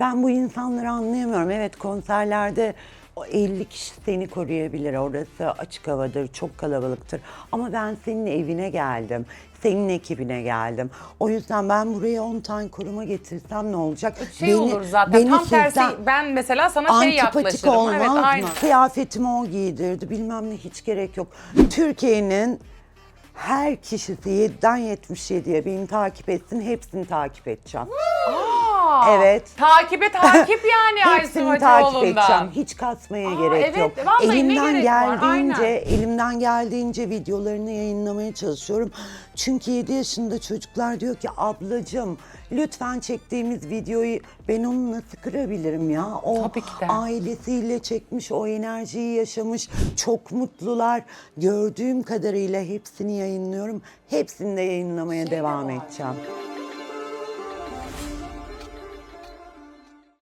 Ben bu insanları anlayamıyorum. Evet konserlerde o 50 kişi seni koruyabilir. Orası açık havadır, çok kalabalıktır. Ama ben senin evine geldim. Senin ekibine geldim. O yüzden ben buraya 10 tane koruma getirsem ne olacak? Şey olur zaten tam tersi sizden ben mesela sana şey antipatik yaklaşırım. olmaz evet mı? aynı. Kıyafetimi o giydirdi. Bilmem ne hiç gerek yok. Türkiye'nin her kişisi 7'den 77'ye beni takip etsin. Hepsini takip edeceğim. Aa, Evet. Takibe takip yani Aysun Hepsini takip edeceğim. Hiç kasmaya Aa, gerek evet, yok. vallahi ne elimden gerek var, geldiğince, aynen. elimden geldiğince videolarını yayınlamaya çalışıyorum. Çünkü 7 yaşında çocuklar diyor ki ablacığım lütfen çektiğimiz videoyu ben onu nasıl kırabilirim ya? O Tabii ki de. ailesiyle çekmiş, o enerjiyi yaşamış. Çok mutlular. Gördüğüm kadarıyla hepsini yayınlıyorum. Hepsini de yayınlamaya devam edeceğim.